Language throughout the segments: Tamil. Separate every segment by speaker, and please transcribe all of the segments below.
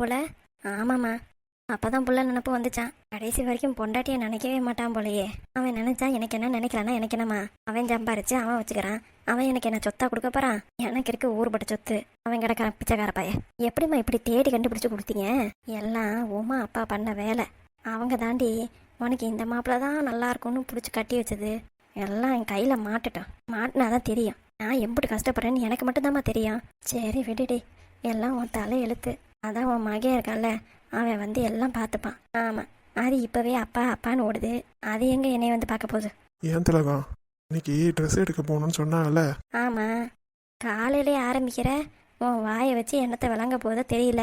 Speaker 1: போல? ஆமாம்மா. அப்பதான் புள்ள நினப்பு வந்துச்சான். கடைசி வரைக்கும் பொண்டாட்டியை நினைக்கவே மாட்டான் போலயே. அவன் நினைச்சா எனக்கு என்ன நினைக்கிறானா எனக்கு என்னம்மா? அவன் சம்பாரிச்சு அவன் வச்சுக்கிறான். அவன் எனக்கு என்ன சொத்தா கொடுக்க போறான்? எனக்கு இருக்க ஊர்பட்ட சொத்து. அவன் கிடக்கிறான் பிச்சைக்கார பையன். எப்படிம்மா இப்படி தேடி கண்டுபிடிச்சு கொடுத்தீங்க? எல்லாம் உமா அப்பா பண்ண வேலை. அவங்க தாண்டி உனக்கு இந்த மாப்பிள்ள தான் நல்லா இருக்கும்னு பிடிச்சி கட்டி வச்சது. எல்லாம் என் கையில் மாட்டுட்டோம். மாட்டினாதான் தெரியும். நான் எப்படி கஷ்டப்படுறேன்னு எனக்கு மட்டும்தாம்மா தெரியும். சரி விடுடி. எல்லாம் உன் தலை எழுத்து அதான் உன் மகன் இருக்கான்ல அவன் வந்து எல்லாம் பார்த்துப்பான். ஆமாம் அது இப்போவே அப்பா அப்பான்னு ஓடுது. அது எங்கே என்னைய வந்து பார்க்க போகுது?
Speaker 2: ஏன் திலகம்? இன்னைக்கு ட்ரெஸ் எடுக்க போகணும்னு சொன்னாங்கல்ல?
Speaker 1: ஆமாம் காலையிலே ஆரம்பிக்கிற உன் வாயை வச்சு என்னத்தை விளங்க போதோ தெரியல.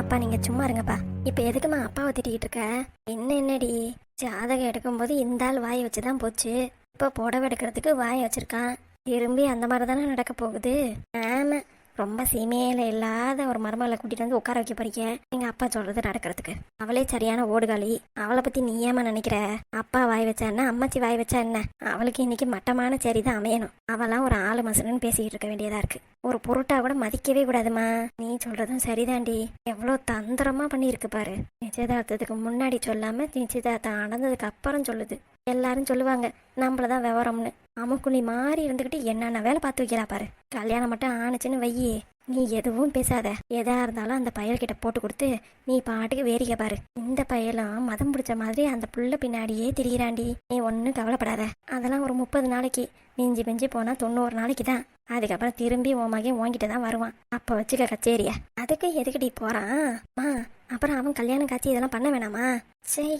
Speaker 1: அப்பா நீங்க சும்மா இருங்கப்பா. இப்போ எதுக்குமா அப்பாவை திட்டிக்கிட்டு இருக்க? என்ன என்னடி? ஜாதகம் எடுக்கும்போது இந்த ஆள் வாயை வச்சு தான் போச்சு. இப்போ புடவை எடுக்கிறதுக்கு வாயை வச்சிருக்கான். திரும்பி அந்த மாதிரி தானே நடக்க போகுது. ஆமா. ரொம்ப சீமையில இல்லாத ஒரு மருமகளை கூட்டிட்டு வந்து உட்கார வைக்க போறீங்க? எங்க அப்பா சொல்றது நடக்கிறதுக்கு. அவளே சரியான ஓடுகாளி அவளை பத்தி நீ ஏமா நினைக்கிற? அப்பா வாய் வச்சா என்ன? அம்மாச்சி வாய் வச்சா என்ன? அவளுக்கு இன்னைக்கு மட்டமான சரி தான் அமையணும். அவளாம் ஒரு ஆளு மசனுன்னு பேசிக்கிட்டு இருக்க வேண்டியதா இருக்கு. ஒரு பொருட்டா கூட மதிக்கவே கூடாதுமா நீ சொல்றதும் சரிதாண்டி. எவ்வளோ தந்திரமா பண்ணியிருக்கு பாரு. நிச்சயதார்த்தத்துக்கு முன்னாடி சொல்லாம நிச்சயதார்த்தம் நடந்ததுக்கு அப்புறம் சொல்லுது. எல்லாரும் சொல்லுவாங்க நம்மளதான் விவரம்னு. அமுக்குழி மாறி இருந்துக்கிட்டு என்னென்ன வேலை பார்த்து வைக்கிறா பாரு. கல்யாணம் மட்டும் ஆணுச்சுன்னு வையே. நீ எதுவும் பேசாத. எதா இருந்தாலும் அந்த பயல்கிட்ட போட்டு கொடுத்து நீ பாட்டுக்கு வேடிக்கை பாரு. இந்த பயலும் மதம் பிடிச்ச மாதிரி அந்த புள்ள பின்னாடியே திரியிறாண்டி. நீ ஒன்றும் கவலைப்படாத. அதெல்லாம் ஒரு முப்பது நாளைக்கு. மிஞ்சி மிஞ்சி போனால் தொண்ணூறு நாளைக்கு தான். அதுக்கப்புறம் திரும்பி உன் மகன் உன்கிட்ட தான் வருவான். அப்போ வச்சுக்க கச்சேரிய. அதுக்கு எதுக்குடி போகிறான் மா அப்புறம் அவன் கல்யாணம் காட்சி இதெல்லாம் பண்ண வேணாமா? சரி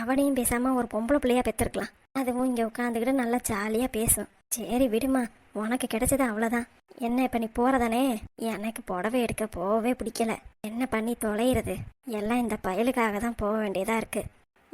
Speaker 1: அவனையும் பேசாம ஒரு பொம்பளை பிள்ளையா பெற்றிருக்கலாம் அதுவும் இங்க உட்காந்துக்கிட்டு நல்லா ஜாலியா பேசும். சரி விடுமா உனக்கு கிடைச்சது அவ்வளோதான் என்ன இப்போ நீ போறதானே? எனக்கு புடவை எடுக்க போகவே பிடிக்கல. என்ன பண்ணி தொலைகிறது எல்லாம் இந்த பயலுக்காக தான் போக வேண்டியதா இருக்கு.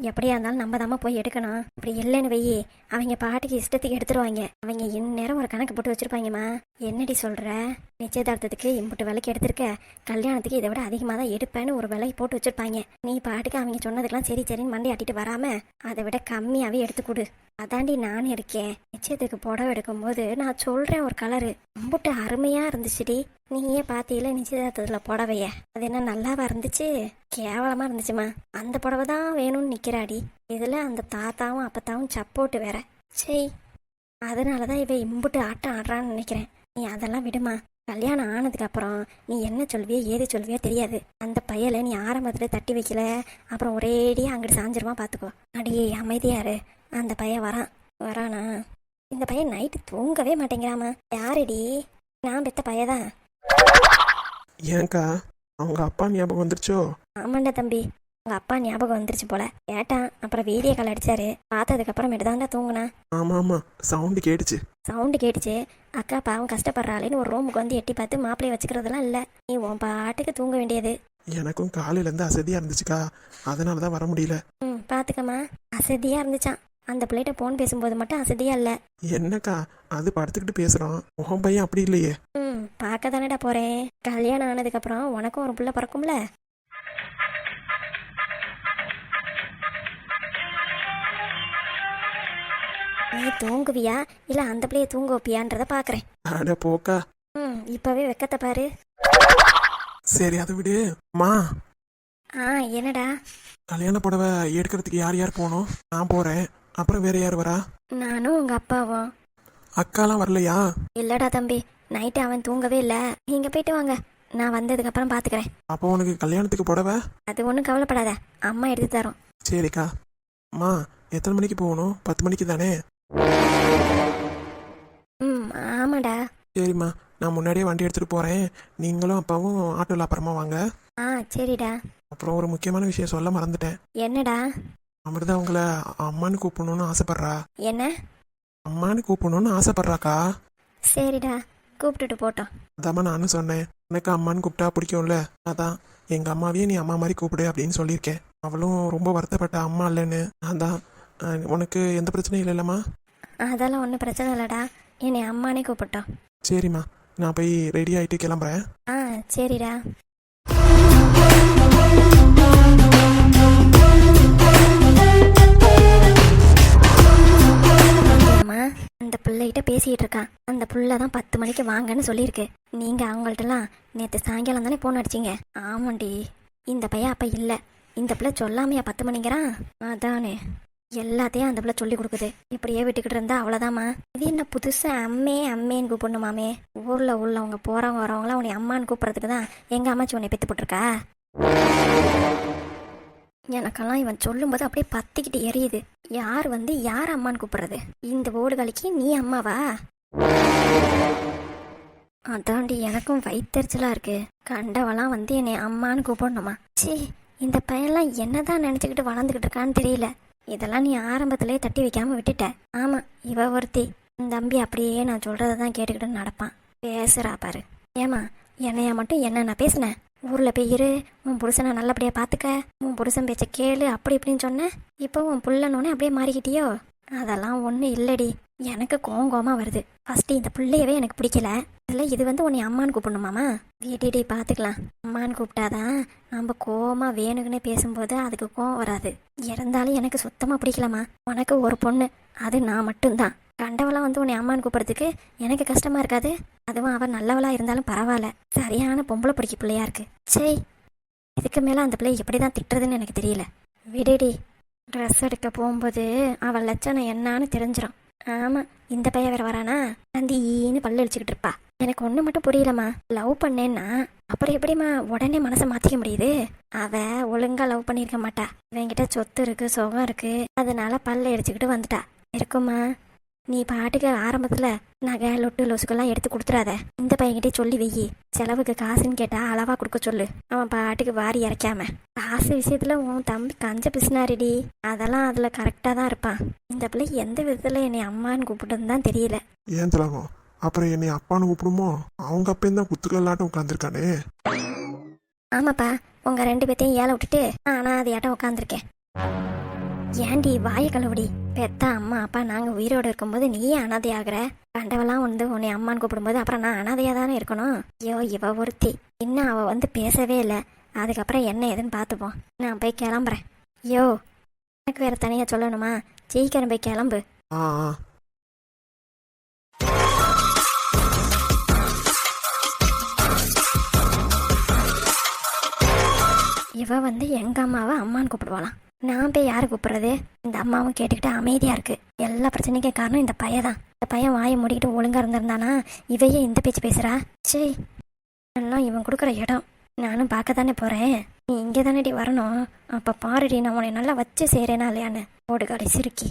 Speaker 1: எப்படியா இருந்தாலும் நம்ம தாம்மா போய் எடுக்கணும். அப்படி இல்லைன்னு வெயி அவங்க பாட்டுக்கு இஷ்டத்துக்கு எடுத்துருவாங்க. அவங்க இந்நேரம் ஒரு கணக்கு போட்டு வச்சிருப்பாங்கம்மா. என்னடி சொல்ற? நிச்சயதார்த்தத்துக்கு இம்புட்டு விலைக்கு எடுத்திருக்க. கல்யாணத்துக்கு இதை விட அதிகமாக தான் எடுப்பேன்னு ஒரு விலைக்கு போட்டு வச்சிருப்பாங்க. நீ பாட்டுக்கு அவங்க சொன்னதுக்கெல்லாம் சரி சரின்னு மண்டி ஆட்டிட்டு வராம அதை விட கம்மியாகவே எடுத்து கொடு. அதாண்டி நானும் இருக்கேன். நிச்சயத்துக்கு புடவை எடுக்கும்போது நான் சொல்றேன் ஒரு கலரு அம்புட்டு அருமையா இருந்துச்சுடி. நீயே பாத்தியில நிச்சயதார்த்தத்துல புடவைய. அது என்ன நல்லாவா இருந்துச்சு? கேவலமா இருந்துச்சுமா. அந்த புடவை தான் வேணும்னு நிக்கிறாடி. இதுல அந்த தாத்தாவும் அப்பத்தாவும் சப்போட்டு வேற. சரி அதனாலதான் இவ இம்புட்டு ஆட்டம் ஆடுறான்னு நினைக்கிறேன். நீ அதெல்லாம் விடுமா. கல்யாணம் ஆனதுக்கு அப்புறம் நீ என்ன சொல்வியோ ஏது சொல்வியோ தெரியாது. அந்த பையலை நீ ஆரம்பத்துல தட்டி வைக்கல. அப்புறம் ஒரேடியா அங்கிட்டு சாஞ்சிருமா பாத்துக்கோ. அடியே அமைதியாரு. அந்த பையன் வரான். வரானா? இந்த பையன் நைட்டு தூங்கவே மாட்டேங்கிறாமா. யாருடி? நான் பெத்த பையதான்.
Speaker 2: ஏன்க்கா? அவங்க அப்பா ஞாபகம் வந்துருச்சோ?
Speaker 1: ஆமாண்டா தம்பி. உங்க அப்பா ஞாபகம் வந்துருச்சு போல. கேட்டான். அப்புறம் வீடியோ கால் அடிச்சாரு. பார்த்ததுக்கு அப்புறம் தாண்டா தூங்குனா.
Speaker 2: ஆமா ஆமா சவுண்டு கேட்டுச்சு.
Speaker 1: சவுண்டு கேட்டுச்சு. அக்கா பாவம் கஷ்டப்படுறாளேன்னு ஒரு ரூமுக்கு வந்து எட்டி பார்த்து மாப்பிளைய வச்சுக்கிறதெல்லாம் இல்லை. நீ உன் பாட்டுக்கு தூங்க வேண்டியது.
Speaker 2: எனக்கும் காலையில இருந்து அசதியா இருந்துச்சுக்கா. அதனால தான் வர முடியல.
Speaker 1: ம் பார்த்துக்கம்மா அசதியாக இருந்துச்சான் அந்த பிள்ளைகிட்ட ஃபோன் பேசும்போது மட்டும் அசதியாக இல்லை.
Speaker 2: என்னக்கா? அது படுத்துக்கிட்டு பேசுறான். உன் பையன் அப்படி இல்லையே.
Speaker 1: ம் பார்க்க தானடா போகிறேன் கல்யாணம் ஆனதுக்கப்புறம் உனக்கும் ஒரு பிள்ளை பிறக்கும்ல? நீ தூங்குவியா? இல்லை அந்த பிள்ளைய தூங்க வைப்பியான்றத பார்க்குறேன்
Speaker 2: அட போக்கா.
Speaker 1: ம் இப்போவே வெக்கத்தை பாரு.
Speaker 2: சரி அதை விடு. மா.
Speaker 1: ஆ என்னடா?
Speaker 2: கல்யாண புடவை எடுக்கிறதுக்கு யார் யார் போகணும்? நான் போறேன். அப்புறம் வேற யார் வரா?
Speaker 1: நானும் உங்கள் அப்பாவும்.
Speaker 2: அக்காலாம் வரலையா?
Speaker 1: இல்லடா தம்பி நைட்டு அவன் தூங்கவே இல்லை. நீங்கள் போயிட்டு வாங்க. நான் வந்ததுக்கப்புறம் பார்த்துக்கிறேன்
Speaker 2: அப்போ உனக்கு கல்யாணத்துக்கு புடவை?
Speaker 1: அது ஒன்றும் கவலைப்படாத. அம்மா எடுத்து தரோம்.
Speaker 2: சரிக்கா. அம்மா எத்தனை மணிக்கு போகணும்? பத்து மணிக்கு தானே?
Speaker 1: ம் ஆமாடா.
Speaker 2: சரிம்மா நான் முன்னாடியே வண்டி எடுத்துட்டு போறேன். நீங்களும் அப்பாவும் ஆட்டோல அப்புறமா வாங்க.
Speaker 1: ஆ சரிடா.
Speaker 2: அப்புறம் ஒரு முக்கியமான விஷயம் சொல்ல மறந்துட்டேன்.
Speaker 1: என்னடா?
Speaker 2: அமிர்தா உங்களை அம்மான்னு கூப்பிடணும்னு ஆசைப்படுறா.
Speaker 1: என்ன?
Speaker 2: அம்மான்னு கூப்பிடணும்னு ஆசைப்படுறாக்கா?
Speaker 1: சரிடா கூப்பிட்டுட்டு போட்டோம்.
Speaker 2: அதாம்மா நானும் சொன்னேன். எனக்கு அம்மான்னு கூப்பிட்டா பிடிக்கும்ல? அதான் எங்க அம்மாவையே நீ அம்மா மாதிரி கூப்பிடு அப்படின்னு சொல்லியிருக்கேன். அவளும் ரொம்ப வருத்தப்பட்ட அம்மா இல்லைன்னு. அதான் அஹ், உனக்கு எந்த பிரச்சனையும் இல்லைல்லம்மா?
Speaker 1: அதெல்லாம் ஒன்றும் பிரச்சனை இல்லைடா. என்னை அம்மானே கூப்பிட்டோம்.
Speaker 2: சரிம்மா நான் போய் ரெடி ஆகிட்டு கிளம்புறேன்.
Speaker 1: ஆ சரிடா. அம்மா அந்த பிள்ளைகிட்ட பேசிகிட்டு இருக்கான் அந்த புள்ள தான் பத்து மணிக்கு வாங்கன்னு சொல்லியிருக்கு. நீங்கள் அவங்கள்ட்டலாம் நேற்று சாயங்காலம் தானே ஃபோன் அடிச்சிங்க? ஆமாண்டி. இந்த பையன் அப்போ இல்லை. இந்த பிள்ளை சொல்லாமையா பத்து மணிங்கிறான் அதானே. எல்லாத்தையும் அந்த பிள்ளை சொல்லி கொடுக்குது. இப்படியே விட்டுக்கிட்டு இருந்தா அவ்வளோதாம்மா இது என்ன புதுசா? அம்மே அம்மேன்னு கூப்பிடணுமாமே ஊரில் உள்ளவங்க போகிறவங்க வரவங்களாம் உன்னை அம்மான்னு கூப்பிட்றதுக்கு தான் எங்கள் அம்மாச்சி உன்னை பெற்று போட்டிருக்கா? எனக்கெல்லாம் இவன் சொல்லும்போது அப்படியே பத்திக்கிட்டு எரியுது. யார் வந்து யார் அம்மான்னு கூப்பிடுறது? இந்த ஓடுகாலிக்கு நீ அம்மாவா? அதாண்டி எனக்கும் வயிற்றுச்சலாக இருக்கு. கண்டவெல்லாம் வந்து என்னை அம்மான்னு கூப்பிடணுமா? ச்சீ இந்த பையன்லாம் என்னதான் நினச்சிக்கிட்டு வளர்ந்துக்கிட்டு இருக்கான்னு தெரியல. இதெல்லாம் நீ ஆரம்பத்திலே தட்டி வைக்காம விட்டுட்ட. ஆமாம் இவ ஒருத்தி. இந்த தம்பி அப்படியே நான் சொல்கிறத தான் கேட்டுக்கிட்டு நடப்பான். பேசுகிறா பாரு. ஏமா என்னையா மட்டும் என்ன நான் பேசினேன்? ஊரில் போய் இரு. உன் புருஷனை நல்லபடியாக பார்த்துக்க உன் புருஷன் பேச்ச கேளு. அப்படி இப்படின்னு சொன்னேன் இப்போ உன் புள்ளனோடனே அப்படியே மாறிக்கிட்டியோ? அதெல்லாம் ஒன்றும் இல்லடி. எனக்கு கோங்கோமா வருது. ஃபஸ்ட்டு இந்த பிள்ளையவே எனக்கு பிடிக்கல. இதில் இது வந்து உன்னை அம்மான்னு கூப்பிடணுமாமா வீட்டிகிட்டே பார்த்துக்கலாம் அம்மான்னு கூப்பிட்டாதான் நம்ம கோவமா வேணுங்கன்னு பேசும்போது அதுக்கு கோவம் வராது. இருந்தாலும் எனக்கு சுத்தமாக பிடிக்கலம்மா. உனக்கு ஒரு பொண்ணு. அது நான் மட்டும்தான். கண்டவளாக வந்து உன்னை அம்மான்னு கூப்பிட்றதுக்கு எனக்கு கஷ்டமாக இருக்காது. அதுவும் அவன் நல்லவளா இருந்தாலும் பரவாயில்ல. சரியான பொம்பளை பிடிக்க பிள்ளையா இருக்கு. சரி இதுக்கு மேலே அந்த பிள்ளை எப்படி தான் திட்டுறதுன்னு எனக்கு தெரியல. விடுடி. ட்ரெஸ் எடுக்க போகும்போது அவள் லட்சணம் என்னான்னு தெரிஞ்சிடும் ஆமாம் இந்த பையன் வேற வரானா? தந்தி ஈன்னு பல்லு அடிச்சுக்கிட்டு இருப்பா. எனக்கு ஒன்று மட்டும் புரியலம்மா. லவ் பண்ணேன்னா அப்புறம் எப்படிம்மா உடனே மனசை மாற்றிக்க முடியுது? அவ ஒழுங்காக லவ் பண்ணியிருக்க மாட்டா. இவன்கிட்ட சொத்து இருக்கு சுகம் இருக்கு. அதனால பல்ல அடிச்சுக்கிட்டு வந்துட்டா. இருக்குமா நீ பாட்டுக்கு ஆரம்பத்தில் நகை லொட்டு லொசுக்கெல்லாம் எடுத்து கொடுத்துறாத. இந்த பையன்கிட்டே சொல்லி வெயி. செலவுக்கு காசுன்னு கேட்டா அளவா கொடுக்க சொல்லு. அவன் பாட்டுக்கு வாரி இறைக்காம. காசு விஷயத்துல உன் தம்பி கஞ்ச பிசினாரிடி. அதெல்லாம் அதுல கரெக்டா தான் இருப்பான். இந்த பிள்ளை எந்த விதத்துல என்னை அம்மான்னு கூப்பிட்டுன்னு தான் தெரியல.
Speaker 2: ஏன் திலகம்? அப்புறம் என்னை அப்பான்னு கூப்பிடுமோ? அவங்க அப்பயும் தான் குத்துக்கல்லாட்டம் உட்காந்துருக்கானே
Speaker 1: ஆமாப்பா. உங்க ரெண்டு பேத்தையும் ஏழை விட்டுட்டு ஆனா அது ஏட்டம் உட்காந்துருக்கேன் ஏன்டி வாய கழுவுடி. பெத்த அம்மா அப்பா நாங்க உயிரோட இருக்கும்போது நீ அனாதை ஆகுற கண்டவெல்லாம் வந்து உன்னை அம்மான்னு கூப்பிடும்போது அப்புறம் நான் அனாதையா தானே இருக்கணும்? ஐயோ இவ ஒருத்தி. இன்னும் அவ வந்து பேசவே இல்லை. அதுக்கப்புறம் என்ன ஏதுன்னு பார்த்துப்போம். நான் போய் கிளம்புறேன். யோ எனக்கு வேற தனியா சொல்லணுமா? சீக்கிரம் போய் கிளம்பு.
Speaker 2: ஆ ஆ.
Speaker 1: இவ வந்து எங்க அம்மாவை அம்மான்னு கூப்பிடுவாளாம். நான் போய் யாரை கூப்பிட்றது? இந்த அம்மாவும் கேட்டுக்கிட்டு அமைதியாக இருக்குது எல்லா பிரச்சனைக்கும் காரணம் இந்த பையன் தான். இந்த பையன் வாயை மூடிக்கிட்டு ஒழுங்கா இருந்திருந்தானா? இவையே இந்த பேச்சு பேசுகிறா சே எல்லாம் இவன் கொடுக்குற இடம். நானும் பார்க்க தானே போகிறேன் நீ இங்கே தானேடி வரணும். அப்போ பாருடி நான் உன்னை நல்லா வச்சு செய்கிறேனா இல்லையான்னு. ஓடுகாடி சிறுக்கி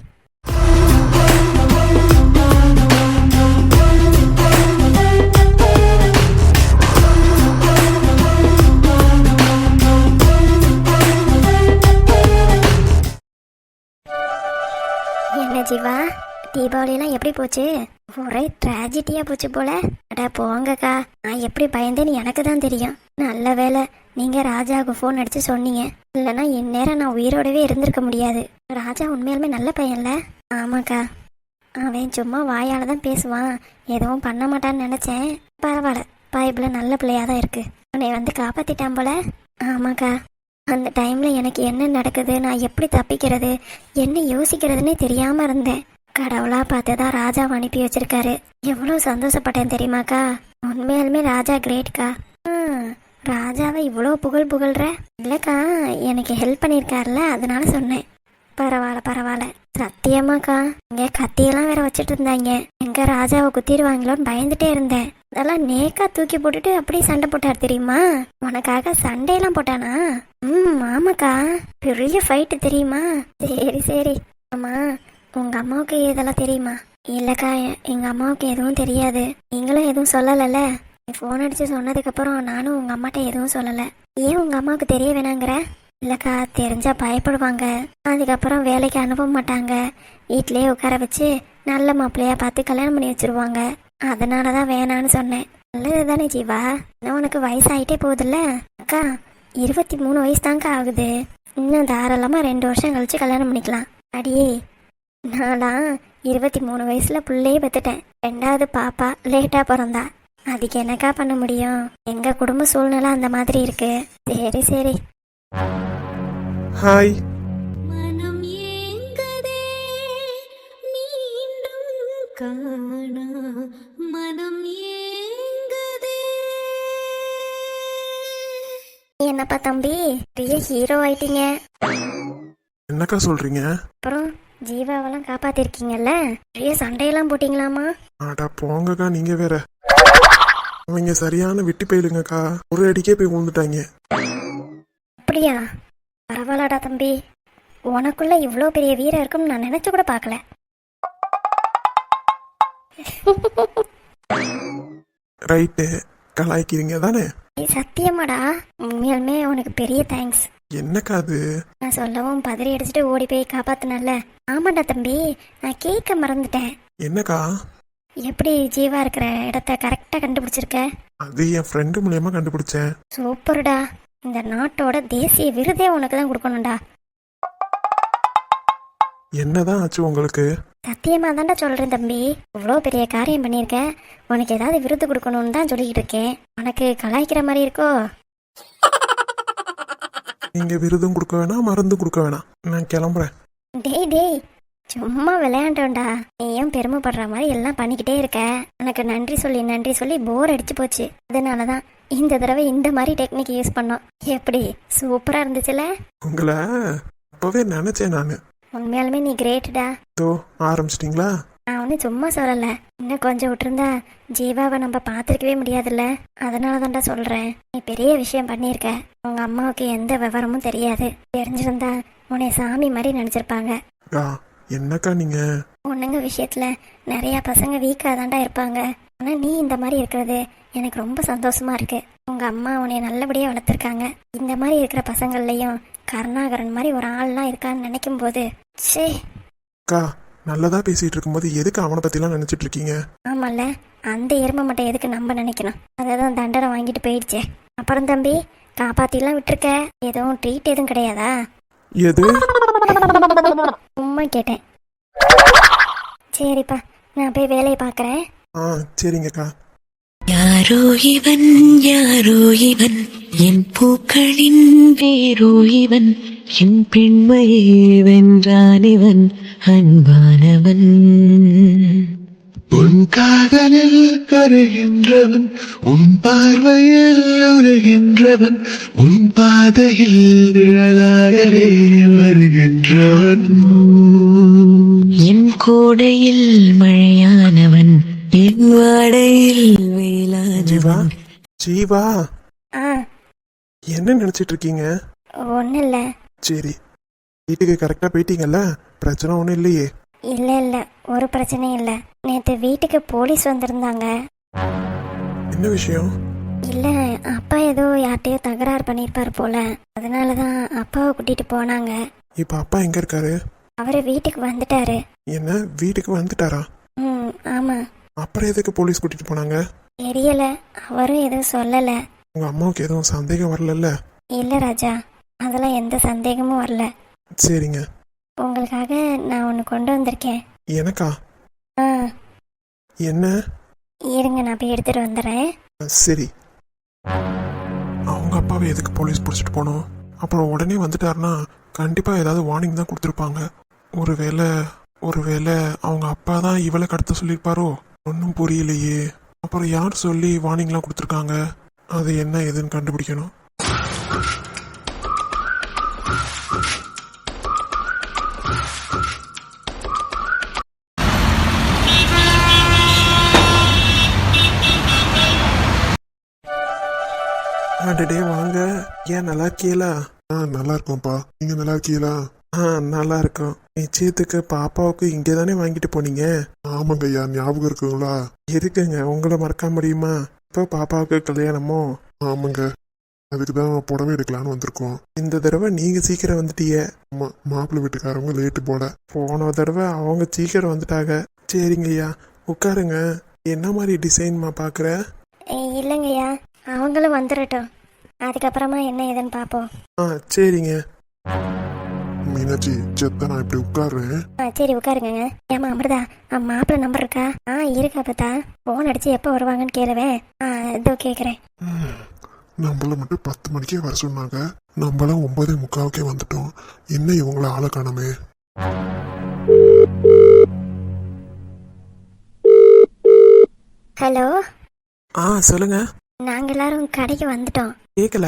Speaker 1: என்ன ஜீவா? தீபாவளிலாம் எப்படி போச்சு? ஒரே ட்ராஜடியா போச்சு போல. அடா போங்கக்கா. நான் எப்படி பயந்தேன்னு எனக்கு தான் தெரியும். நல்ல வேலை நீங்க ராஜாவுக்கு ஃபோன் அடிச்சு சொன்னீங்க. இல்லைன்னா இந்நேரம் நான் உயிரோடவே இருந்திருக்க முடியாது. ராஜா உண்மையாலுமே நல்ல பையன்ல? ஆமாக்கா. அவன் சும்மா வாயால தான் பேசுவான். எதுவும் பண்ண மாட்டான்னு நினைச்சேன். பரவாயில்ல. பைபிள் நல்ல பிள்ளையா தான் இருக்கு. உன்னை வந்து காப்பாத்திட்டான் போல? ஆமாக்கா. அந்த டைம்ல எனக்கு என்ன நடக்குது நான் எப்படி தப்பிக்கிறது என்ன யோசிக்கிறதுனே தெரியாம இருந்தேன். கடவுளா பார்த்துதான் ராஜாவை அனுப்பி வச்சிருக்காரு. எவ்வளவு சந்தோஷப்பட்டேன் தெரியுமாக்கா? உண்மையாலுமே ராஜா கிரேட்க்கா. ராஜாவை இவ்வளோ புகழ் புகழ்ற? இல்லக்கா எனக்கு ஹெல்ப் பண்ணியிருக்காருல அதனால சொன்னேன். பரவாயில்ல பரவாயில்ல. சத்தியமாக்கா இங்க கத்தியெல்லாம் வேற வச்சுட்டு இருந்தாங்க எங்க ராஜாவை குத்திடுவாங்களோன்னு பயந்துட்டே இருந்தேன். அதெல்லாம் நேக்கா தூக்கி போட்டுட்டு அப்படியே சண்டை போட்டார் தெரியுமா? உனக்காக சண்டையெல்லாம் போட்டானா? ம் ஆமாக்கா. பெரிய ஃபைட்டு தெரியுமா? சரி சரி. ஆமா உங்க அம்மாவுக்கு இதெல்லாம் தெரியுமா? இல்லக்கா எங்க அம்மாவுக்கு எதுவும் தெரியாது. நீங்களும் எதுவும் சொல்லலைல்ல? நீ ஃபோன் அடிச்சு சொன்னதுக்கப்புறம் நானும் உங்க அம்மாட்ட எதுவும் சொல்லலை. ஏன் உங்க அம்மாவுக்கு தெரிய வேணாங்கிற? இல்லக்கா தெரிஞ்சா பயப்படுவாங்க. அதுக்கப்புறம் வேலைக்கு அனுப்ப மாட்டாங்க. வீட்லயே உட்கார வச்சு நல்ல மாப்பிள்ளையா பார்த்து கல்யாணம் பண்ணி வச்சிருவாங்க. அதனால தான் வேணான்னு சொன்னேன். நல்லது தானே ஜீவா. இன்னும் உனக்கு வயசாயிட்டே போகுதுல்ல? அக்கா இருபத்தி மூணு வயசு தாங்க ஆகுது. இன்னும் தாராளமாக ரெண்டு வருஷம் கழிச்சு கல்யாணம் பண்ணிக்கலாம். அடியே நான்லாம் இருபத்தி மூணு வயசுல புள்ளையே பெத்துட்டேன். ரெண்டாவது பாப்பா லேட்டா பிறந்தா. அதுக்கு என்னக்கா பண்ண முடியும்? எங்க குடும்ப சூழ்நிலை அந்த மாதிரி இருக்கு. சரி சரி.
Speaker 2: ஹாய்.
Speaker 3: மனம் ஏங்குதே மீண்டும் காணா. மனம் ஏங்குதே.
Speaker 1: என்னப்பா தம்பி பெரிய ஹீரோ ஆயிட்டீங்க.
Speaker 2: என்னக்கா சொல்றீங்க?
Speaker 1: அப்புறம் ஜீவாவெல்லாம் காப்பாத்திருக்கீங்கல்ல பெரிய சண்டையெல்லாம் போட்டீங்களாமா
Speaker 2: அடா போங்கக்கா நீங்க வேற. அவங்க சரியான வெட்டி போயிடுங்கக்கா ஒரு அடிக்கே போய் விழுந்துட்டாங்க
Speaker 1: அப்படியா? பரவாயில்லடா தம்பி. உனக்குள்ள இவ்வளோ பெரிய வீரம் இருக்கும்னு நான் நினைச்சு கூட பார்க்கல.
Speaker 2: ரைட்டு. கலாய்க்கிறீங்க தானே?
Speaker 1: ஏய், சத்தியமாடா. உண்மையாலுமே உனக்கு பெரிய தேங்க்ஸ்
Speaker 2: என்னக்கா அது?
Speaker 1: நான் சொல்லவும் பதறி அடிச்சுட்டு ஓடி போய் காப்பாத்தினல்ல ஆமாண்டா தம்பி. நான் கேட்க மறந்துட்டேன்.
Speaker 2: என்னக்கா?
Speaker 1: எப்படி ஜீவா இருக்கிற இடத்த கரெக்டாக கண்டுபிடிச்சிருக்க?
Speaker 2: அது என் ஃப்ரெண்டு மூலியமா கண்டுபிடிச்சேன்.
Speaker 1: சூப்பர்டா. இந்த நாட்டோட தேசிய விருதே உனக்கு தான் கொடுக்கணும்டா.
Speaker 2: என்னதான் ஆச்சு உங்களுக்கு?
Speaker 1: சத்தியமா தான்டா சொல்றேன் தம்பி. இவ்வளோ பெரிய காரியம் பண்ணியிருக்க. உனக்கு ஏதாவது விருது கொடுக்கணும்னு தான் சொல்லிக்கிட்டு இருக்கேன். உனக்கு கலாய்க்கிற மாதிரி இருக்கோ?
Speaker 2: நீங்க விருதும் கொடுக்க வேணாம் மருந்தும் கொடுக்க வேணாம். நான் கிளம்புறேன்.
Speaker 1: டேய் டேய் சும்மா விளையாண்டோம்டா நீயும் பெருமைப்படுற மாதிரி எல்லாம் பண்ணிக்கிட்டே இருக்க. உனக்கு நன்றி சொல்லி நன்றி சொல்லி போர் அடிச்சு போச்சு. அதனால தான் இந்த தடவை இந்த மாதிரி டெக்னிக் யூஸ் பண்ணோம். எப்படி? சூப்பரா இருந்துச்சுல?
Speaker 2: உங்களை அப்பவே நினைச்சேன் நான்.
Speaker 1: உண்மையாலுமே நீ கிரேட்டுடா
Speaker 2: தோ ஆரம்பிச்சிட்டிங்களா?
Speaker 1: நான் ஒன்றும் சும்மா சொல்லலை. இன்னும் கொஞ்சம் விட்டுருந்தா ஜீவாவை நம்ம பார்த்துருக்கவே முடியாதுல்ல. அதனால தான்டா சொல்கிறேன் நீ பெரிய விஷயம் பண்ணியிருக்க. உங்கள் அம்மாவுக்கு எந்த விவரமும் தெரியாது. தெரிஞ்சிருந்தா உன்னை சாமி மாதிரி நினச்சிருப்பாங்க.
Speaker 2: என்னக்கா நீங்க?
Speaker 1: பொண்ணுங்க விஷயத்தில். நிறையா பசங்க வீக்காக தான்டா இருப்பாங்க. ஆனால் நீ இந்த மாதிரி இருக்கிறது எனக்கு ரொம்ப சந்தோஷமா இருக்கு. உங்கள் அம்மா உன்னை நல்லபடியாக வளர்த்துருக்காங்க. இந்த மாதிரி இருக்கிற பசங்கள்லையும் கருணாகரன் மாதிரி ஒரு ஆள்லாம் இருக்கான்னு நினைக்கும் போது சே
Speaker 2: அக்கா நல்லதா பேசிட்டு இருக்கும்போது எதுக்கு அவனை பத்திலாம் நினைச்சிட்டு இருக்கீங்க?
Speaker 1: ஆமால்ல அந்த எருமை மட்டும் எதுக்கு நம்ம நினைக்கணும்? அதான் தண்டனை வாங்கிட்டு போயிடுச்சே. அப்புறம் தம்பி காப்பாத்திலாம் விட்டுருக்க. எதுவும் ட்ரீட் எதுவும் கிடையாதா?
Speaker 2: எது?
Speaker 1: சும்மா கேட்டேன். சரிப்பா நான் போய் வேலையை பார்க்குறேன்.
Speaker 2: ஆ சரிங்கக்கா.
Speaker 3: யாரோ இவன் யாரோ இவன் என் பூக்களின் வேரோ இவன் என் பெண்மையே வென்றான் இவன் அன்பானவன்.
Speaker 4: உன் காதலில் கருகின்றவன் உன் பார்வையில் உருகின்றவன் உன் பாதையில் நிழலாகவே வருகின்றவன்.
Speaker 3: என் கோடையில் மழையானவன் என் வாடையில்
Speaker 2: ஜீவா
Speaker 3: வெயிலானவன்
Speaker 2: ஜீவா
Speaker 1: ஆ.
Speaker 2: என்ன நினைச்சிட்டு இருக்கீங்க?
Speaker 1: ஒன்றும் இல்லை.
Speaker 2: சரி வீட்டுக்கு கரெக்டா போயிட்டீங்கல்ல? பிரச்சனை ஒன்றும் இல்லையே.
Speaker 1: இல்லை இல்லை. ஒரு பிரச்சனையும் இல்லை. நேற்று வீட்டுக்கு போலீஸ் வந்திருந்தாங்க.
Speaker 2: என்ன விஷயம்?
Speaker 1: இல்லை அப்பா ஏதோ யார்கிட்டயோ தகராறு பண்ணியிருப்பார் போல. அதனால தான் அப்பாவை கூட்டிகிட்டு போனாங்க.
Speaker 2: இப்போ அப்பா எங்க இருக்காரு?
Speaker 1: அவர் வீட்டுக்கு வந்துட்டாரு.
Speaker 2: என்ன? வீட்டுக்கு வந்துட்டாரா?
Speaker 1: ம் ஆமாம்
Speaker 2: அப்புறம் எதுக்கு போலீஸ் கூட்டிட்டு போனாங்க?
Speaker 1: தெரியல. அவரும் எதுவும் சொல்லலை.
Speaker 2: உங்க அம்மாவுக்கு எதுவும் சந்தேகம் வரலல்ல?
Speaker 1: இல்லை ராஜா. அதெல்லாம் எந்த சந்தேகமும் வரல.
Speaker 2: சரிங்க.
Speaker 1: உங்களுக்காக நான் ஒன்று கொண்டு வந்திருக்கேன்.
Speaker 2: எனக்கா? என்ன?
Speaker 1: இருங்க நான் போய் எடுத்துகிட்டு வந்துடுறேன்
Speaker 2: சரி. அவங்க அப்பாவை எதுக்கு போலீஸ் பிடிச்சிட்டு போனோம்? அப்புறம் உடனே வந்துட்டாருன்னா கண்டிப்பா ஏதாவது வார்னிங் தான் கொடுத்துருப்பாங்க. ஒருவேளை ஒருவேளை அவங்க அப்பா தான் இவளை கடத்த சொல்லியிருப்பாரோ? ஒன்றும் புரியலையே. அப்புறம் யார் சொல்லி வார்னிங்லாம் கொடுத்துருக்காங்க? அது என்ன ஏதுன்னு கண்டுபிடிக்கணும். அடடே வாங்க. ஏன் நல்லா இருக்கீங்களா?
Speaker 4: ஆ நல்லா இருக்கோம்ப்பா. நீங்க நல்லா இருக்கீங்களா?
Speaker 2: ஆ நல்லா இருக்கும். நிச்சயத்துக்கு பாப்பாவுக்கு இங்கே தானே வாங்கிட்டு போனீங்க?
Speaker 4: ஆமாங்க ஐயா ஞாபகம் இருக்குங்களா?
Speaker 2: இருக்குங்க. உங்களை மறக்க முடியுமா? இப்போ பாப்பாவுக்கு கல்யாணமோ?
Speaker 4: ஆமாங்க. அதுக்கு தான் புடவை எடுக்கலான்னு வந்திருக்கோம்.
Speaker 2: இந்த தடவை நீங்க சீக்கிரம் வந்துட்டீங்க
Speaker 4: ஆமா மாப்பிள்ளை வீட்டுக்காரவங்க லேட்டு போல.
Speaker 2: போன தடவை அவங்க சீக்கிரம் வந்துட்டாங்க. சரிங்க ஐயா. உட்காருங்க. என்ன மாதிரி டிசைன்மா பார்க்குற?
Speaker 1: ஏய், இல்லைங்கய்யா அவங்களும் வந்துடட்டும் அதுக்கப்புறமா என்ன ஏதுன்னு பார்ப்போம்
Speaker 2: ஆ சரிங்க.
Speaker 4: மீனாட்சி செத்த நான் இப்படி உட்கார்றேன்.
Speaker 1: ஆ சரி உட்காருங்க ஏமா அமிர்தா ஆ, மாப்பிள்ளை நம்பர் இருக்கா? ஆ இருக்கா பார்த்தா ஃபோன் அடிச்சு எப்போ வருவாங்கன்னு கேளுவேன். ஆ இதோ கேட்குறேன்
Speaker 4: நம்மள மட்டும் பத்து மணிக்கே வர சொன்னாங்க. நம்மளாம் ஒன்பதே முக்காவுக்கே வந்துட்டோம். என்ன இவங்கள ஆளை காணமே?
Speaker 1: ஹலோ?
Speaker 2: ஆ சொல்லுங்க.
Speaker 1: நாங்க எல்லாரும் கடைக்கு வந்துட்டோம்.
Speaker 2: கேட்கல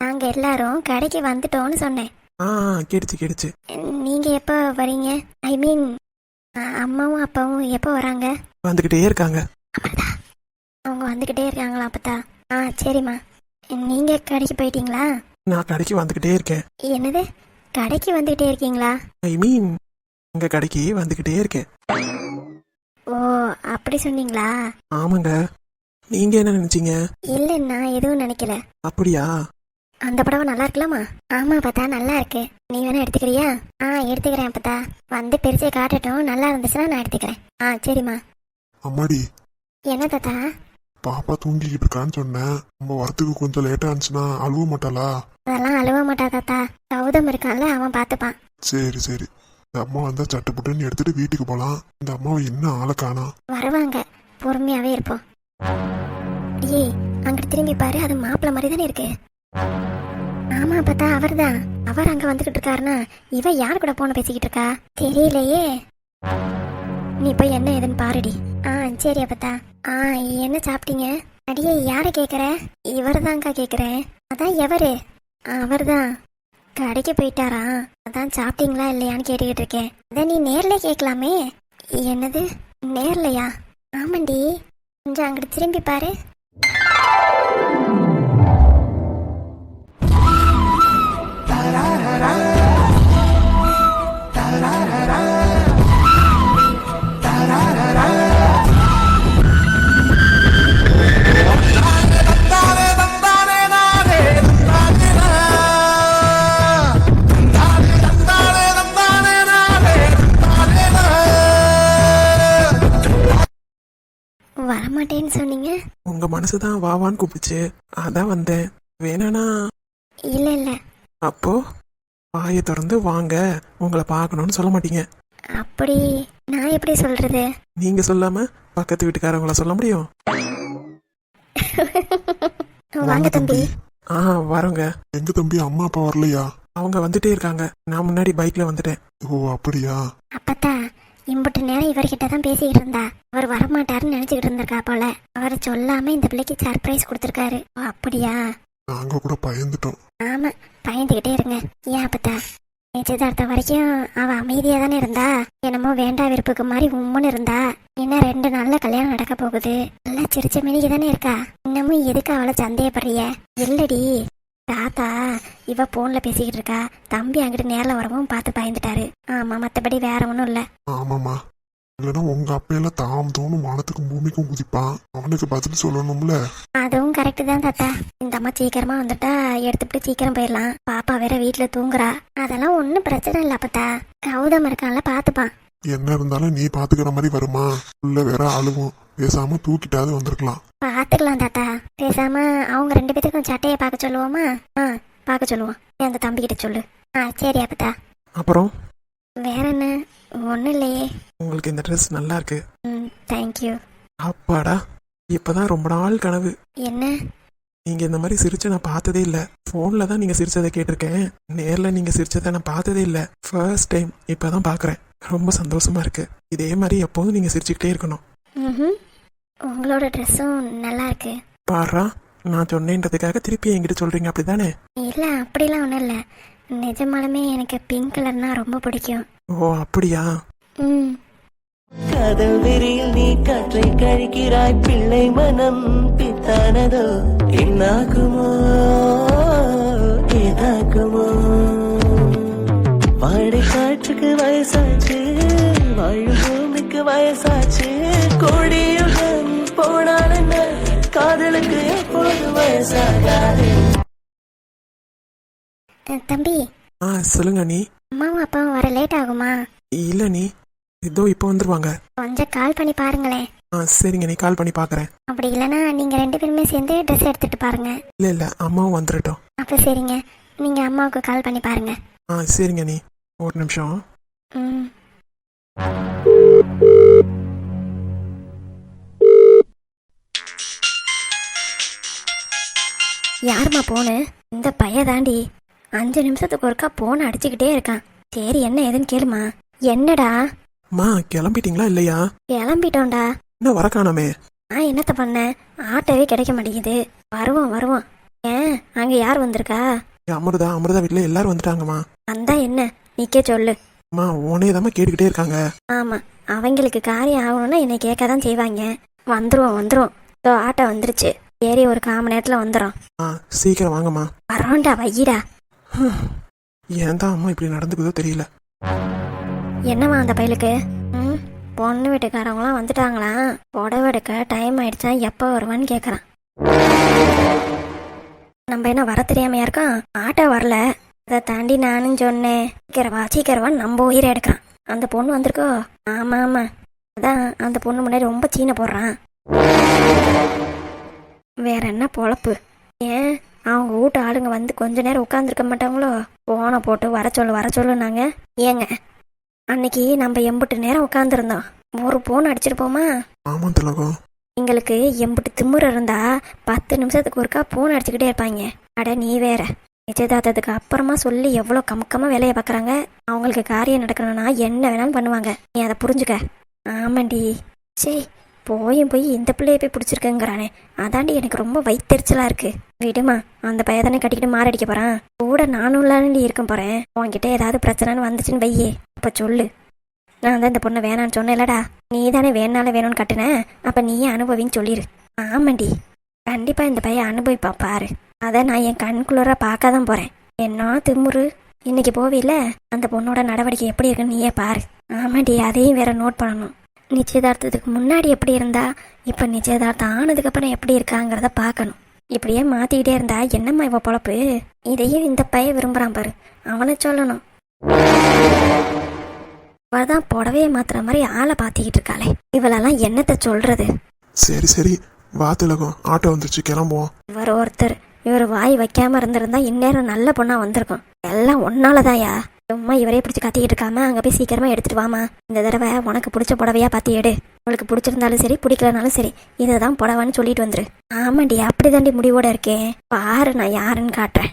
Speaker 1: நாங்க எல்லாரும் கடைக்கு வந்துட்டோம்னு சொன்னேன்.
Speaker 2: ஆ ஆ, கேட்டுச்சு கேட்டுச்சு.
Speaker 1: நீங்க எப்போ வரீங்க? ஐ மீன் அம்மாவும் அப்பாவும் எப்போ வராங்க?
Speaker 2: வந்துக்கிட்டே இருக்காங்க.
Speaker 1: அப்பதா அவங்க வந்துக்கிட்டே இருக்காங்களா அப்பதா ஆ சரிம்மா. நீங்க கடைக்கு போயிட்டீங்களா?
Speaker 2: நான் கடைக்கு வந்துக்கிட்டே இருக்கேன்.
Speaker 1: என்னது? கடைக்கு வந்துக்கிட்டே இருக்கீங்களா?
Speaker 2: ஐ மீன் உங்க கடைக்கு வந்துக்கிட்டே இருக்கேன்.
Speaker 1: ஓ அப்படி சொன்னீங்களா?
Speaker 2: ஆமாங்க. நீங்க என்ன நினைச்சீங்க?
Speaker 1: இல்லை நான் எதுவும் நினைக்கல.
Speaker 2: அப்படியா?
Speaker 1: அந்த புடவை நல்லா இருக்கலாமா ஆமா பார்த்தா நல்லா இருக்கு. நீ வேணா எடுத்துக்கிறியா? ஆ எடுத்துக்கிறேன் பார்த்தா வந்து பிரிச்சு காட்டட்டும். நல்லா இருந்துச்சுன்னா நான் எடுத்துக்கிறேன். ஆ சரிம்மா.
Speaker 4: அம்மாடி.
Speaker 1: என்ன தாத்தா?
Speaker 4: பாப்பா தூங்கிக்கிட்டு இருக்கான்னு சொன்னேன். நம்ம வரத்துக்கு கொஞ்சம் லேட்டா இருந்துச்சுன்னா அழுவ மாட்டாளா?
Speaker 1: அதெல்லாம் அழுவ மாட்டா தாத்தா. கௌதம் இருக்கான்ல அவன் பார்த்துப்பான்.
Speaker 4: சரி சரி. இந்த அம்மா வந்தா சட்டுப்புட்டுன்னு எடுத்துட்டு வீட்டுக்கு போலாம். இந்த அம்மாவை என்ன ஆளை காணோம்
Speaker 1: வருவாங்க. பொறுமையாவே இருப்போம். ஏய் அங்கிட்டு திரும்பி பாரு அது மாப்பிள்ள மாதிரி தானே இருக்கு. ஆமா பார்த்தா அவர்தான். அவர் அங்க வந்துகிட்டு இருக்காருன்னா இவ யார் கூட போன பேசிக்கிட்டு இருக்கா? தெரியலையே. நீ போய் என்ன ஏதுன்னு பாருடி. ஆ சரி அப்பத்தா. ஆ என்ன சாப்பிட்டீங்க? அடியே யார கேக்குற? இவர் தான்க்கா கேக்குறேன். அதான் எவரு? அவர்தான். கடைக்கு போயிட்டாரா? அதான் சாப்பிட்டீங்களா இல்லையான்னு கேட்டுக்கிட்டு இருக்கேன். அதான் நீ நேர்ல கேட்கலாமே. என்னது? நேர்லையா? ஆமாண்டி. கொஞ்சம் அங்கிட்டு திரும்பி பாரு. வரமாட்டேன்னு சொன்னீங்க?
Speaker 2: உங்க மனசு தான் வாவான்னு கூப்பிடுச்சு. அதான் வந்தேன். வேணானா?
Speaker 1: இல்ல இல்ல.
Speaker 2: அப்போ? வாயை திறந்து வாங்க. உங்களை பார்க்கணும்னு சொல்ல மாட்டீங்க.
Speaker 1: அப்படி நான் எப்படி சொல்றது?
Speaker 2: நீங்க சொல்லாம பக்கத்து வீட்டுக்காரவங்கள சொல்ல முடியும்?
Speaker 1: வாங்க தம்பி.
Speaker 2: ஆ வரோங்க.
Speaker 4: எங்க தம்பி அம்மா அப்பா வரலையா?
Speaker 2: அவங்க வந்துட்டே இருக்காங்க. நான் முன்னாடி பைக்ல வந்துட்டேன்.
Speaker 4: ஓ அப்படியா?
Speaker 1: அப்பத்தா இம்புட்டு நேரம் இவர்கிட்ட தான் பேசிக்கிட்டு இருந்தா. அவர் வரமாட்டாருன்னு நினைச்சுக்கிட்டு இருந்திருக்கா போல. அவர் சொல்லாம இந்த பிள்ளைக்கு சர்ப்ரைஸ் கொடுத்துருக்காரு. ஓ, அப்படியா?
Speaker 4: நாங்க கூட பயந்துட்டோம்.
Speaker 1: ஆமா பயந்துகிட்டே இருங்க. ஏன் அப்பத்தா? நிச்சயதார்த்தம் வரைக்கும் அவ அமைதியா தானே இருந்தா? என்னமோ வேண்டா விருப்புக்கு மாதிரி உம்முன்னு இருந்தா? இன்னும் ரெண்டு நாள்ல கல்யாணம் நடக்க போகுது? நல்லா சிரிச்ச மினிக்கு தானே இருக்கா? இன்னமும் எதுக்கு அவளை சந்தேகப்படுறிய? இல்லடி தாத்தா இவ போன்ல பேசிக்கிட்டு இருக்கா. தம்பி அங்கிட்டு நேர்ல வரவும் பார்த்து பயந்துட்டாரு. ஆமா மத்தபடி வேற ஒண்ணும் இல்ல.
Speaker 4: ஆமாம்மா. இல்லைன்னா உங்க அப்பையெல்லாம் தாம் தோணும் வானத்துக்கும் பூமிக்கும் குதிப்பான் அவனுக்கு பதில் சொல்லணும்ல.
Speaker 1: அதுவும் கரெக்டு தான் தாத்தா. இந்த அம்மா சீக்கிரமா வந்துட்டா எடுத்துட்டு சீக்கிரம் போயிடலாம். பாப்பா வேற வீட்டுல தூங்குறா. அதெல்லாம் ஒன்றும் பிரச்சனை இல்லை அப்பத்தா. கௌதம் இருக்கான்ல பார்த்துப்பான்.
Speaker 4: என்ன இருந்தாலும் நீ பாத்துக்கிற மாதிரி வருமா? உள்ள வேற அழுவும் பேசாம தூக்கிட்டாவது வந்திருக்கலாம்.
Speaker 1: பார்த்துக்கலாம் தாத்தா. பேசாம அவங்க ரெண்டு பேத்துக்கும் சட்டையை பார்க்க சொல்லுவோமா? ஆ பார்க்க சொல்லுவோம். அந்த தம்பிக்கிட்ட சொல்லு. ஆ சரி அப்பத்தா.
Speaker 2: அப்புறம்?
Speaker 1: வேற என்ன? ஒன்றும் இல்லையே.
Speaker 2: உங்களுக்கு இந்த ட்ரெஸ் நல்லா இருக்கு.
Speaker 1: ம் தேங்க்யூ
Speaker 2: அப்பாடா இப்பதான் ரொம்ப நாள் கனவு.
Speaker 1: என்ன?
Speaker 2: நீங்க இந்த மாதிரி சிரிச்ச நான் பார்த்ததே இல்ல. போன்ல தான் நீங்க சிரிச்சதை கேட்டிருக்கேன். நேர்ல நீங்க சிரிச்சதை நான் பார்த்ததே இல்ல. ஃபர்ஸ்ட் டைம் இப்பதான் பாக்குறேன் ரொம்ப சந்தோஷமா இருக்கு. இதே மாதிரி எப்போதும் நீங்க சிரிச்சுக்கிட்டே இருக்கணும்.
Speaker 1: உங்களோட ட்ரெஸ்ஸும் நல்லா இருக்கு.
Speaker 2: பாரா நான் சொன்னேன்றதுக்காக திருப்பி என்கிட்ட சொல்றீங்க அப்படிதானே
Speaker 1: இல்லை அப்படிலாம் ஒன்றும் இல்லை. நிஜமாலுமே எனக்கு பிங்க் கலர்னா ரொம்ப பிடிக்கும்.
Speaker 2: ஓ அப்படியா?
Speaker 1: ம்.
Speaker 3: காதல் வெறியில் நீ காற்றை கழிக்கிறாய் பிள்ளை மனம் பித்தானதோ? என்னாகுமோ? ஏதாகுமோ வாடை காற்றுக்கு வயசாச்சு வாழும் பூமிக்கு வயசாச்சு என்ன காதலுக்கு எப்போது வயசாகாது?
Speaker 1: தம்பி.
Speaker 2: ஆ சொல்லுங்க நீ
Speaker 1: அம்மாவும் அப்பாவும் வர லேட் ஆகுமா?
Speaker 2: இல்ல நீ இதோ இப்போ வந்துருவாங்க.
Speaker 1: கொஞ்சம் கால் பண்ணி பாருங்களேன்.
Speaker 2: ஆ சரிங்க நீ கால் பண்ணி பாக்குறேன்.
Speaker 1: அப்படி இல்லைன்னா நீங்க ரெண்டு பேருமே சேர்ந்து ட்ரெஸ் எடுத்துட்டு பாருங்க.
Speaker 2: இல்ல இல்ல. அம்மாவும் வந்துடட்டும்
Speaker 1: அப்ப சரிங்க. நீங்க அம்மாவுக்கு கால் பண்ணி பாருங்க.
Speaker 2: ஆ சரிங்க நீ ஒரு நிமிஷம்.
Speaker 1: ம். யாரும்மா போனு? இந்த பைய தாண்டி அஞ்சு நிமிஷத்துக்கு ஒருக்கா போன் அடிச்சுக்கிட்டே இருக்கான். சரி என்ன ஏதுன்னு கேளுமா. என்னடா?
Speaker 2: அம்மா கிளம்பிட்டீங்களா இல்லையா?
Speaker 1: கிளம்பிட்டோம்டா.
Speaker 2: என்ன வர காணோமே.
Speaker 1: நான் என்னத்த பண்ணேன்? ஆட்டோவே கிடைக்க மாட்டேங்குது. வருவோம் வருவோம். ஏன்? அங்க யார் வந்திருக்கா?
Speaker 2: அமிர்தா அமிர்தா வீட்டில் எல்லாரும் வந்துட்டாங்கம்மா.
Speaker 1: வந்தா என்ன? நிக்க சொல்லு.
Speaker 2: அம்மா உன்னே தாம்மா கேட்டுக்கிட்டே இருக்காங்க.
Speaker 1: ஆமா அவங்களுக்கு காரியம் ஆகணும்னா என்னை கேட்க தான் செய்வாங்க. வந்துருவோம் வந்துருவோம். ஆட்டோ வந்துருச்சு. ஏறி ஒரு கால் மணி நேரத்துல வந்துடும்
Speaker 2: ஆ சீக்கிரம் வாங்கம்மா.
Speaker 1: வரோண்டா வையிடா.
Speaker 2: ஏன் தான் அம்மா இப்படி நடந்துக்குதோ தெரியல.
Speaker 1: என்னம்மா அந்த பயலுக்கு? ம் பொண்ணு வீட்டுக்காரவங்களாம் வந்துட்டாங்களா புடவை எடுக்க டைம் ஆயிடுச்சா? எப்போ வருவான்னு கேட்குறான் நம்ம என்ன வர தெரியாமையா இருக்கோம்? ஆட்டோ வரல. அதை தாண்டி நானும் சொன்னேன். சீக்கிரவா சீக்கிரவான்னு நம்ம உயிரை எடுக்கிறான். அந்த பொண்ணு வந்திருக்கோ? ஆமா ஆமா. அதான் அந்த பொண்ணு முன்னாடி ரொம்ப சீனை போடுறான். வேற என்ன பொழப்பு? ஏன்? அவங்க வீட்டு ஆளுங்க வந்து கொஞ்ச நேரம் உட்காந்துருக்க மாட்டாங்களோ? போனை போட்டு வர சொல்லு வர சொல்லுனாங்க ஏங்க அன்னைக்கு நம்ம எம்புட்டு நேரம் உட்காந்துருந்தோம் ஒரு போன் அடிச்சிருப்போமா?
Speaker 2: ஆமாம் திலகம்
Speaker 1: எங்களுக்கு எம்புட்டு திமிரு இருந்தா பத்து நிமிஷத்துக்கு ஒருக்கா போன் அடிச்சுக்கிட்டே இருப்பாங்க. அட நீ வேற. நிச்சயதார்த்தத்துக்கு அப்புறமா சொல்லி எவ்வளோ கமுக்கமா வேலையை பார்க்குறாங்க? அவங்களுக்கு காரியம் நடக்கணும்னா என்ன வேணாலும் பண்ணுவாங்க. நீ அதை புரிஞ்சுக்க. ஆமாண்டி. சே போயும் போய் இந்த பிள்ளைய போய் பிடிச்சிருக்கேங்கிறானே. அதாண்டி எனக்கு ரொம்ப வயிற்றுச்சலா இருக்கு. விடுமா அந்த பையதானே கட்டிக்கிட்டு மாரடிக்க போறான். கூட நானும் இல்லாண்டி இருக்க போறேன் உன்கிட்ட ஏதாவது பிரச்சனைன்னு வந்துச்சுன்னு வையே. அப்போ சொல்லு. நான் தான் இந்த பொண்ணை வேணான்னு சொன்னேன்லடா நீ தானே வேணாலும் வேணும்னு கட்டினேன் அப்ப நீயே அனுபவின்னு சொல்லிடு ஆமாண்டி. கண்டிப்பா இந்த பையன் அனுபவிப்பா பாரு. அதை நான் என் கண்குளிர பார்க்க தான் போறேன். என்ன திமுரு. இன்னைக்கு போவில அந்த பொண்ணோட நடவடிக்கை எப்படி இருக்குன்னு நீயே பாரு. ஆமாண்டி அதையும் வேற நோட் பண்ணணும். நிச்சயதார்த்தத்துக்கு முன்னாடி எப்படி இருந்தா இப்ப நிச்சயதார்த்தம் ஆனதுக்கப்புறம் எப்படி இருக்காங்கிறத பார்க்கணும். இப்படியே மாத்திக்கிட்டே இருந்தா என்னம்மா இவ பொழப்பு? இதையும் இந்த பையன் விரும்புறான் பாரு. அவனை சொல்லணும். அவதான் புடவைய மாத்துற மாதிரி ஆளை பாத்திக்கிட்டு இருக்காளே. இவளெல்லாம் என்னத்த சொல்றது?
Speaker 2: சரி சரி. வா திலகம். ஆட்டோ வந்துருச்சு. கிளம்புவோம்.
Speaker 1: இவர் ஒருத்தர். இவர் வாய் வைக்காம இருந்திருந்தா இந்நேரம் நல்ல பொண்ணா வந்திருக்கும். எல்லாம் ஒன்னாலதாயா சும்மா இவரே பிடிச்சி கத்திக்கிட்டு இருக்காம அங்க போய் சீக்கிரமா எடுத்துட்டு வாமா இந்த தடவை உனக்கு பிடிச்ச புடவையா பார்த்து எடு. உங்களுக்கு பிடிச்சிருந்தாலும் சரி பிடிக்கலனாலும் சரி இதை தான் புடவைன்னு சொல்லிட்டு வந்துரு. ஆமாண்டி அப்படிதாண்டி முடிவோட இருக்கேன் பாரு நான் யாருன்னு காட்டுறேன்.